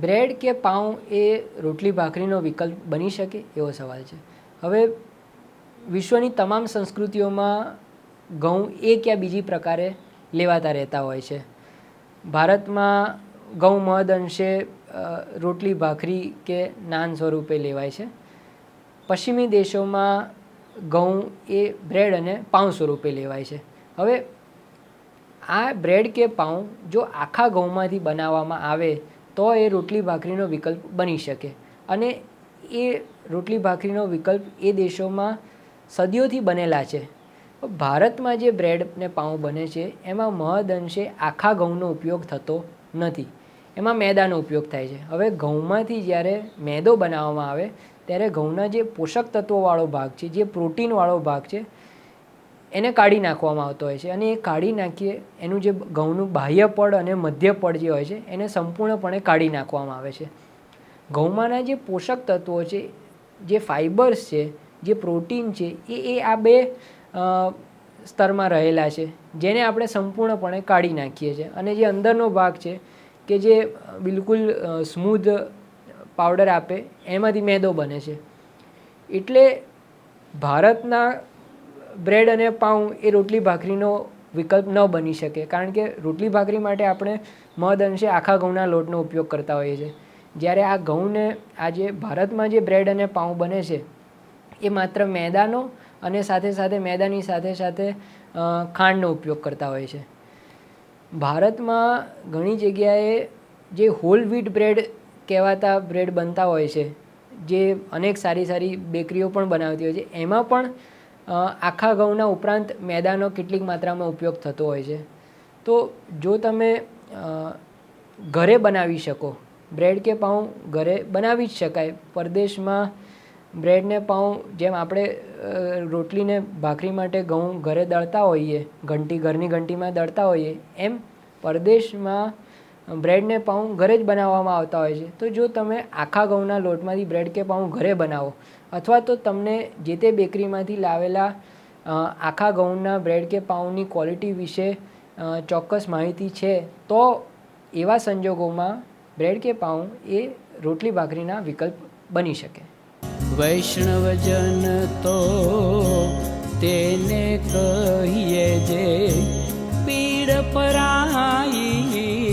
Bread કે પાઉં એ રોટલી ભાખરીનો વિકલ્પ બની શકે એવો સવાલ છે. હવે વિશ્વની તમામ સંસ્કૃતિઓમાં ઘઉં એક યા બીજી પ્રકારે લેવાતા રહેતા હોય છે. ભારતમાં ઘઉં મહદ અંશે રોટલી ભાખરી કે નાન સ્વરૂપે લેવાય છે. પશ્ચિમી દેશોમાં ઘઉં એ બ્રેડ અને પાઉં સ્વરૂપે લેવાય છે. હવે આ બ્રેડ કે પાઉં જો આખા ઘઉંમાંથી બનાવવામાં આવે તો એ રોટલી ભાખરીનો વિકલ્પ બની શકે. અને એ રોટલી ભાખરીનો વિકલ્પ એ દેશોમાં સદીઓથી બનેલા છે. ભારતમાં જે બ્રેડ ને પાઉં બને છે, એમાં મહદ અંશે આખા ઘઉંનો ઉપયોગ થતો નથી. એમાં મેદાનો ઉપયોગ થાય છે. હવે ઘઉંમાંથી જ્યારે મેદો બનાવવામાં આવે, ત્યારે ઘઉંના જે પોષક તત્વોવાળો ભાગ છે, જે પ્રોટીનવાળો ભાગ છે એને કાઢી નાખવામાં આવતો હોય છે. અને એ કાઢી નાખીએ, એનું જે ઘઉંનું બાહ્ય પડ અને મધ્ય પડ જે હોય છે, એને સંપૂર્ણપણે કાઢી નાખવામાં આવે છે. ઘઉંમાંના જે પોષક તત્વો છે, જે ફાઇબર્સ છે, જે પ્રોટીન છે, એ એ આ બે સ્તરમાં રહેલા છે, જેને આપણે સંપૂર્ણપણે કાઢી નાખીએ છીએ. અને જે અંદરનો ભાગ છે, કે જે બિલકુલ સ્મૂધ પાવડર આપે, એમાંથી મેદો બને છે. એટલે ભારતના બ્રેડ અને પાઉં એ રોટલી ભાખરીનો વિકલ્પ ન બની શકે. કારણ કે રોટલી ભાખરી માટે આપણે મદ અંશે આખા ઘઉંના લોટનો ઉપયોગ કરતા હોઈએ છીએ. જ્યારે આ ઘઉંને આજે ભારતમાં જે બ્રેડ અને પાઉં બને છે, એ માત્ર મેદાનો અને સાથે સાથે મેદાની સાથે સાથે ખાંડનો ઉપયોગ કરતા હોય છે. ભારતમાં ઘણી જગ્યાએ જે હોલ વ્હીટ બ્રેડ કહેવાતા બ્રેડ બનતા હોય છે, જે અનેક સારી સારી બેકરીઓ પણ બનાવતી હોય છે, એમાં પણ આખા ઘઉંના ઉપરાંત મેદાનો કેટલીક માત્રામાં ઉપયોગ થતો હોય છે. તો જો તમે ઘરે બનાવી શકો, બ્રેડ કે પાઉં ઘરે બનાવી જ શકાય. પરદેશમાં બ્રેડને પાઉં જેમ આપણે રોટલીને ભાખરી માટે ઘઉં ઘરે દળતા હોઈએ, ઘંટી ઘરની ઘંટીમાં દળતા હોઈએ, એમ પરદેશમાં બ્રેડને પાઉં ઘરે જ બનાવવામાં આવતા હોય છે. તો જો તમે આખા ઘઉંના લોટમાંથી બ્રેડ કે પાઉં ઘરે બનાવો, અથવા તો તમને જે તે બેકરીમાંથી લાવેલા આખા ઘઉંના બ્રેડ કે પાઉંની ક્વોલિટી વિશે ચોક્કસ માહિતી છે, તો એવા સંજોગોમાં બ્રેડ કે પાઉં એ રોટલી ભાખરીના વિકલ્પ બની શકે. વૈષ્ણવજન તો તેને કહીએ જે, પીડ પરાઈ